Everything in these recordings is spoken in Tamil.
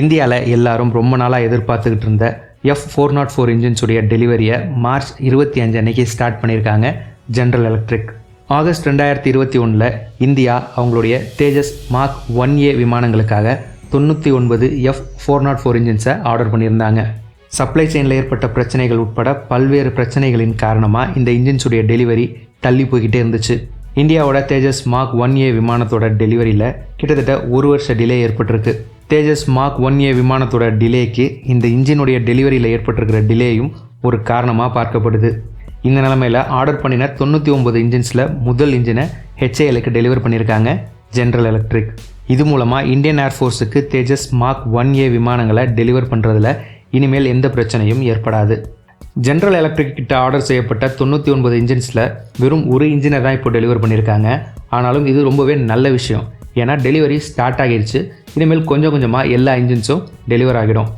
இந்தியாவில் எல்லாரும் ரொம்ப நாளாக எதிர்பார்த்துக்கிட்டு இருந்த எஃப் ஃபோர் நாட் ஃபோர் இன்ஜின்ஸுடைய டெலிவரியை மார்ச் இருபத்தி அஞ்சு அன்னைக்கு ஸ்டார்ட் பண்ணியிருக்காங்க ஜென்ரல் எலக்ட்ரிக் ஆகஸ்ட் ரெண்டாயிரத்தி இருபத்தி ஒன்றில் இந்தியா அவங்களுடைய தேஜஸ் மார்க் ஒன் ஏ விமானங்களுக்காக தொண்ணூற்றி ஒன்பது எஃப் ஃபோர் நாட் ஃபோர் இன்ஜின்ஸை ஆர்டர் பண்ணியிருந்தாங்க. சப்ளை செயினில் ஏற்பட்ட பிரச்சனைகள் உட்பட பல்வேறு பிரச்சனைகளின் காரணமாக இந்த இன்ஜின்ஸுடைய டெலிவரி தள்ளி போய்கிட்டே இருந்துச்சு. இந்தியாவோட தேஜஸ் மார்க் ஒன் ஏ விமானத்தோட டெலிவரியில் கிட்டத்தட்ட ஒரு வருஷ டிலே ஏற்பட்டிருக்கு. தேஜஸ் மார்க் ஒன் ஏ விமானத்தோட டிலேக்கு இந்த இன்ஜினுடைய டெலிவரியில் ஏற்பட்டிருக்கிற டிலேயும் ஒரு காரணமாக பார்க்கப்படுது. இந்த நிலமையில் ஆர்டர் பண்ணின தொண்ணூற்றி ஒம்பது இன்ஜின்ஸில் முதல் இன்ஜினை ஹெச்ஏஎலுக்கு டெலிவர் பண்ணியிருக்காங்க ஜென்ரல் எலக்ட்ரிக் இது மூலமாக இந்தியன் ஏர்ஃபோர்ஸுக்கு தேஜஸ் மார்க் ஒன் ஏ விமானங்களை டெலிவர் பண்ணுறதுல இனிமேல் எந்த பிரச்சனையும் ஏற்படாது. ஜென்ரல் எலக்ட்ரிக் கிட்ட ஆர்டர் செய்யப்பட்ட தொண்ணூற்றி ஒன்பது இன்ஜின்ஸில் வெறும் ஒரு இன்ஜினை தான் இப்போ டெலிவர் பண்ணியிருக்காங்க. ஆனாலும் இது ரொம்பவே நல்ல விஷயம். ஏன்னா டெலிவரி ஸ்டார்ட் ஆகிடுச்சு இனிமேல் கொஞ்சம் கொஞ்சமாக எல்லா இன்ஜின்ஸும் டெலிவர் ஆகிடும்.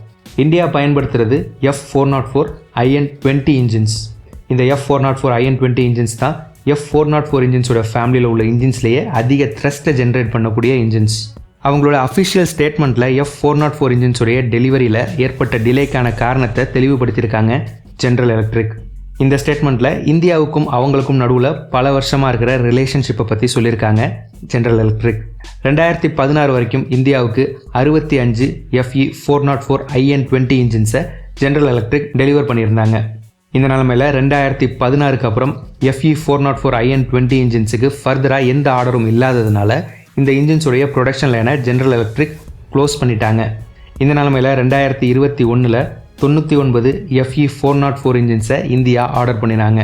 இந்தியா பயன்படுத்துறது F four naught four IN twenty engines இந்த F four naught four IN twenty engines தான் எஃப் ஃபோர் நாட் ஃபோர் இன்ஜின்ஸோட ஃபேமிலியில் உள்ள இன்ஜின்ஸ்லேயே அதிக த்ரஸ்ட்டை ஜென்ரேட் பண்ணக்கூடிய இன்ஜின்ஸ் அவங்களோட அஃபிஷியல் ஸ்டேட்மெண்ட்டில் எஃப் ஃபோர் நாட் ஃபோர் இன்ஜின்ஸுடைய டெலிவரியில் ஏற்பட்ட டிலேக்கான காரணத்தை தெளிவுபடுத்தியிருக்காங்க ஜென்ரல் எலக்ட்ரிக் இந்த ஸ்டேட்மெண்ட்டில் இந்தியாவுக்கும் அவங்களுக்கும் நடுவில் பல வருஷமாக இருக்கிற ரிலேஷன்ஷிப்பை பற்றி சொல்லியிருக்காங்க ஜென்ரல் எலக்ட்ரிக் ரெண்டாயிரத்தி பதினாறு வரைக்கும் இந்தியாவுக்கு அறுபத்தி அஞ்சு F four naught four IN twenty இன்ஜின்ஸை general electric deliver பண்ணியிருந்தாங்க. இந்த நிலமையில் ரெண்டாயிரத்தி பதினாறுக்கு அப்புறம் F four naught four IN twenty இன்ஜின்ஸுக்கு ஃபர்தராக எந்த ஆர்டரும் இல்லாததுனால இந்த இன்ஜின்ஸுடைய ப்ரொடக்ஷன் லைனை ஜென்ரல் எலக்ட்ரிக் க்ளோஸ் பண்ணிட்டாங்க. இந்த நிலமையில் ரெண்டாயிரத்தி இருபத்தி ஒன்றில் தொண்ணூற்றி ஒன்பது எஃப்இ ஃபோர் நாட் ஃபோர் இன்ஜின்ஸை இந்தியா ஆர்டர் பண்ணினாங்க.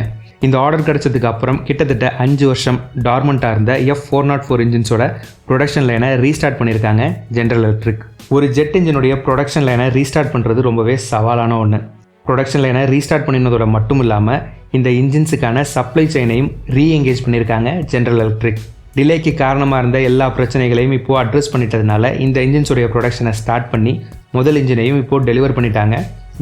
இந்த ஆர்டர் கிடைச்சதுக்கு அப்புறம் கிட்டத்தட்ட அஞ்சு வருஷம் டார்மெண்ட்டாக இருந்த எஃப் ஃபோர் நாட் ஃபோர் இன்ஜின்ஸோட ப்ரொடக்ஷன் லைனை ரீஸ்டார்ட் பண்ணியிருக்காங்க ஜென்ரல் எலக்ட்ரிக் ஒரு ஜெட் இன்ஜினுடைய ப்ரொடக்ஷன் லைனை ரீஸ்டார்ட் பண்ணுறது ரொம்பவே சவாலான ஒன்று ப்ரொடக்ஷன் லைனை ரீஸ்டார்ட் பண்ணினதோட மட்டும் இல்லாமல் இந்த இன்ஜின்ஸுக்கான சப்ளை செயினையும் ரீஎங்கேஜ் பண்ணியிருக்காங்க ஜென்ரல் எலக்ட்ரிக் டிலேக்கு காரணமாக இருந்த எல்லா பிரச்சனைகளையும் இப்போது அட்ரஸ் பண்ணிட்டதுனால இந்த இன்ஜின்ஸுடைய ப்ரொடக்ஷனை ஸ்டார்ட் பண்ணி முதல் இன்ஜினையும் இப்போது டெலிவர் பண்ணிட்டாங்க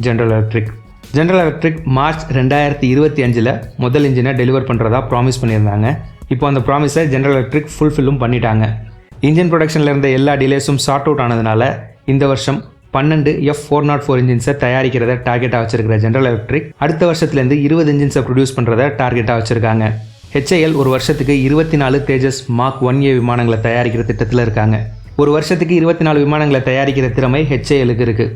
general electric general electric March ரெண்டாயிரத்தி இருபத்தி அஞ்சில் முதல் இன்ஜினை டெலிவர் பண்ணுறதா ப்ராமிஸ் பண்ணியிருந்தாங்க. இப்போ அந்த ப்ராமிஸை ஜென்ரல் எலக்ட்ரிக் ஃபுல்ஃபில்லும் பண்ணிட்டாங்க. இன்ஜின் ப்ரொடக்ஷனில் இருந்த எல்லா டிலேஸும் சார்ட் அவுட் ஆனதுனால இந்த வருஷம் பன்னெண்டு எஃப் ஃபோர் நாட் ஃபோர் இன்ஜின்ஸை தயாரிக்கிறத டார்கெட்டாக வச்சிருக்கிற ஜென்ரல் எலக்ட்ரிக் அடுத்த வருஷத்துலேருந்து இருபது இன்ஜின்ஸை ப்ரொடியூஸ் பண்ணுறத டார்கெட்டாக வச்சுருக்காங்க. ஹெச்ஏஎல் ஒரு வருஷத்துக்கு இருபத்தி நாலு தேஜஸ் மார்க் ஒன் ஏ விமானங்களை தயாரிக்கிற திட்டத்தில் இருக்காங்க. ஒரு வருஷத்துக்கு இருபத்தி நாலு விமானங்களை தயாரிக்கிற திறமை ஹெச்ஏஎலுக்கு இருக்குது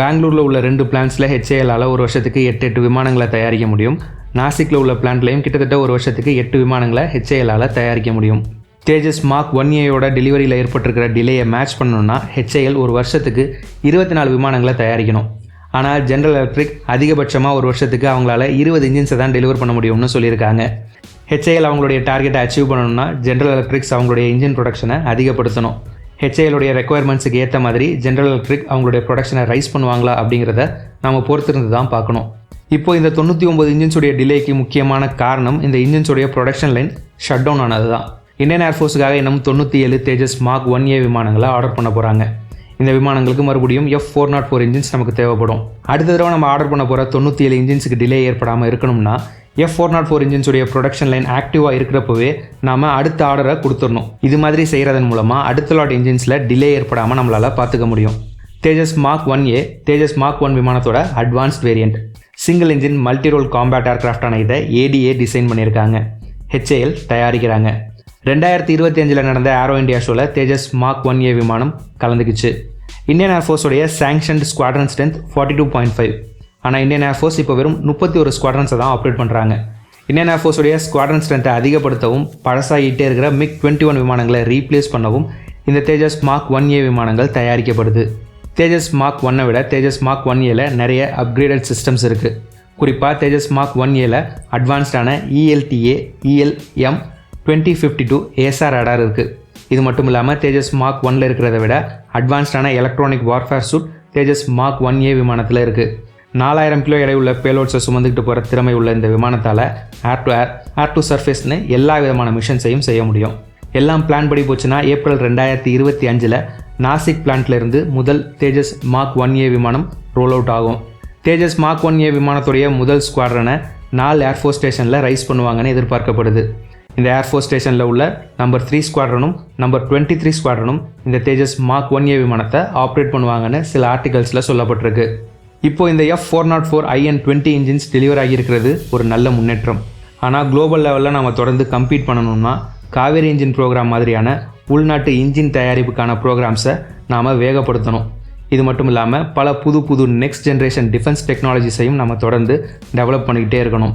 பெங்களூரில் உள்ள ரெண்டு பிளான்ஸில் ஹெச்ஏஎல்லால் ஒரு வருஷத்துக்கு எட்டு எட்டு விமானங்களை தயாரிக்க முடியும். நாசிக்கில் உள்ள பிளான்ட்லையும் கிட்டத்தட்ட ஒரு வருஷத்துக்கு எட்டு விமானங்களை ஹெச்ஏஎலால் தயாரிக்க முடியும். தேஜஸ் மார்க் ஒன் ஏயோட டெலிவரியில் ஏற்பட்டிருக்கிற டிலேயை மேட்ச் பண்ணணும்னா ஹெச்ஏஎல் ஒரு வருஷத்துக்கு இருபத்தி நாலு விமானங்களை தயாரிக்கணும். ஆனால் ஜென்ரல் எலக்ட்ரிக் அதிகபட்சமாக ஒரு வருஷத்துக்கு அவங்களால இருபது இன்ஜின்ஸை தான் டெலிவர் பண்ண முடியும்னு சொல்லியிருக்காங்க. ஹெச்ஏஎல் அவங்களுடைய டார்கெட்டை அச்சீவ் பண்ணணும்னா ஜென்ரல் எலக்ட்ரிக்ஸ் அவங்களுடைய இன்ஜின் ப்ரொடக்ஷனை அதிகப்படுத்தணும். ஹெச்ஏஎலுடைய ரெக்குயர்மெண்ட்ஸுக்கு ஏற்ற மாதிரி ஜென்ரல் எலக்ட்ரிக் அவங்களுடைய ப்ரொடக்ஷனை ரைஸ் பண்ணுவாங்களா அப்படிங்கிறத நம்ம பொறுத்திருந்து தான் பார்க்கணும். இப்போ இந்த தொண்ணூற்றி ஒம்பது இன்ஜின்ஸுடைய டிலேக்கு முக்கியமான காரணம் இந்த இன்ஜின்ஸுடைய ப்ரொடக்ஷன் லைன் ஷட் டவுன் ஆனது தான் இந்தியன் ஏர்ஃபோர்ஸுக்காக இன்னும் தொண்ணூற்றி ஏழு தேஜஸ் மார்க் ஒன் ஏ விமானங்களை ஆர்டர் பண்ண போகிறாங்க இந்த விமானங்களுக்கு மறுபடியும் F four naught four engines நமக்கு தேவைப்படும். அடுத்த தடவை நம்ம ஆர்டர் பண்ண போகிற தொண்ணூற்றி ஏழு இன்ஜின்ஸுக்கு டிலே ஏற்படாமல் இருக்கணும்னா எஃப் ஃபோர் நாட் ஃபோர் இன்ஜின்ஸுடைய ப்ரொடக்ஷன் லைன் ஆக்டிவாக இருக்கிறப்பவே நாம் அடுத்த ஆர்டரை கொடுத்துடணும். இது மாதிரி செய்கிறதன் மூலமாக அடுத்த லாட் இன்ஜின்ஸில் டிலே ஏற்படாமல் நம்மளால் பார்த்துக்க முடியும். Tejas mark one A Tejas mark one விமானத்தோட advanced variant single engine multi role combat ஏர்கிராஃப்டான இதை ஏடிஏ டிசைன் பண்ணியிருக்காங்க. ஹெச்ஏஎல் தயாரிக்கிறாங்க. ரெண்டாயிரத்தி இருபத்தி அஞ்சில் நடந்த ஏரோ இந்தியா ஷோவில் தேஜஸ் மார்க் ஒன் ஏ விமானம் கலந்துக்குச்சு. Indian ஏர்ஃபோர்ஸோடைய sanctioned squadron strength forty two point five ஆனால் இந்தியன் ஏர்ஃபோர்ஸ் இப்போ வெறும் முப்பத்தி ஒரு ஸ்குவாட்ரன்ஸை தான் ஆப்ரேட் பண்ணுறாங்க இந்தியன் ஏர்ஃபோர்ஸுடைய ஸ்குவாட்ரன் ஸ்ட்ரென்த்தை அதிகப்படுத்தவும் பழசாகிட்டே இருக்கிற மிக் டுவெண்ட்டி ஒன் விமானங்களை ரீப்ளேஸ் பண்ணவும் இந்த தேஜஸ் மார்க் ஒன் ஏ விமானங்கள் தயாரிக்கப்படுது. தேஜஸ் மார்க் ஒன்னை விட தேஜஸ் மார்க் ஒன் ஏல நிறைய அப்கிரேடட் சிஸ்டம்ஸ் இருக்குது குறிப்பாக தேஜஸ் மார்க் ஒன் ஏல அட்வான்ஸ்டான ELTA ELM twenty fifty two ASR radar இருக்குது இது மட்டும் இல்லாமல் தேஜஸ் மார்க் ஒன்ல இருக்கிறத விட அட்வான்ஸ்டான electronic warfare suite Tejas mark one A விமானத்தில் இருக்குது நாலாயிரம் கிலோ எடை உள்ள பேலோட்ஸை சுமந்துக்கிட்டு போகிற திறமை உள்ள இந்த விமானத்தால் air to air air to சர்ஃபேஸ்னு எல்லா விதமான மிஷன்ஸையும் செய்ய முடியும். எல்லாம் பிளான் படி போச்சுன்னா ஏப்ரல் ரெண்டாயிரத்தி இருபத்தி அஞ்சில் நாசிக் பிளான்ட்லேருந்து முதல் தேஜஸ் மார்க் ஒன் ஏ விமானம் ரோல் அவுட் ஆகும். தேஜஸ் மார்க் ஒன் ஏ விமானத்துடைய முதல் ஸ்குவாட்ரனை நாலு ஏர்ஃபோர்ஸ் ஸ்டேஷனில் ரைஸ் பண்ணுவாங்கன்னு எதிர்பார்க்கப்படுது. இந்த ஏர்ஃபோர்ஸ் ஸ்டேஷனில் உள்ள நம்பர் த்ரீ ஸ்குவாட்ரனும் நம்பர் டுவெண்ட்டி த்ரீ ஸ்குவாட்ரனும் இந்த தேஜஸ் மார்க் ஒன் ஏ விமானத்தை ஆப்ரேட் பண்ணுவாங்கன்னு சில ஆர்டிகல்ஸில் சொல்லப்பட்டிருக்கு. இப்போ இந்த F four naught four IN twenty engines deliver ஆகியிருக்கிறது ஒரு நல்ல முன்னேற்றம். ஆனால் குளோபல் லெவலில் நம்ம தொடர்ந்து கம்பீட் பண்ணணும்னா காவேரி இன்ஜின் ப்ரோக்ராம் மாதிரியான உள்நாட்டு இன்ஜின் தயாரிப்புக்கான ப்ரோக்ராம்ஸை நாம் வேகப்படுத்தணும். இது மட்டும் இல்லாமல் பல புது புது நெக்ஸ்ட் ஜென்ரேஷன் டிஃபென்ஸ் டெக்னாலஜிஸையும் நம்ம தொடர்ந்து டெவலப் பண்ணிக்கிட்டே இருக்கணும்.